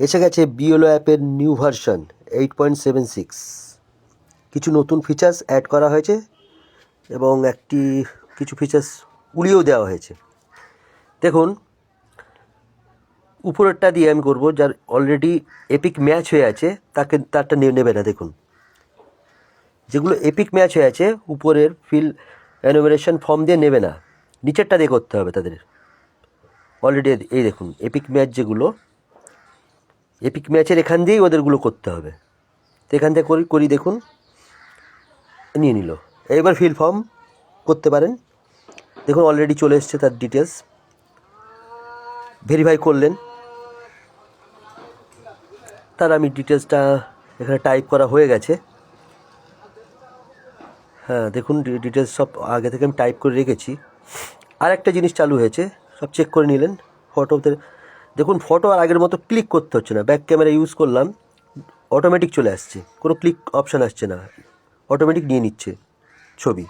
এসে গেছে বিওলো অ্যাপের new version eight point seven six কিছু নতুন ফিচার্স অ্যাড করা হয়েছে এবং একটি, কিছু ফিচার্স উড়িয়েও দেওয়া হয়েছে। দেখুন, উপরেরটা দিয়ে আমি করব, যার অলরেডি এপিক ম্যাচ হয়ে আছে, তাকে, তারটা নেবে না, দেখুন। যেগুলো এপিক ম্যাচ হয়ে আছে, উপরের ফিল অ্যানোমিনেশন ফর্ম দিয়ে নেবে না। নিচেরটা দিয়ে করতে হবে তাদের। অলরেডি এই দেখুন এপিক ম্যাচ যেগুলো এপিক ম্যাচের এখান দিয়েই ওদেরগুলো করতে হবে। তো এখান থেকে করি করি দেখুন। নিয়ে নিল। এবার ফিল ফর্ম করতে পারেন। দেখুন অলরেডি চলে এসছে তার ডিটেলস ভেরিফাই করলেন। তার আমি ডিটেলসটা এখানে টাইপ করা হয়ে গেছে। হ্যাঁ দেখুন ডিটেলস সব আগে থেকে আমি টাইপ করে রেখেছি। আর একটা জিনিস চালু হয়েছে। সব চেক করে নিলেন। ফটোতে দেখুন ফটো আর আগের মতো ক্লিক করতে হচ্ছে না। ব্যাক ক্যামেরা ইউজ করলাম অটোমেটিক চলে আসছে। কোনো ক্লিক অপশান আসছে না। অটোমেটিক নিয়ে নিচ্ছে ছবি।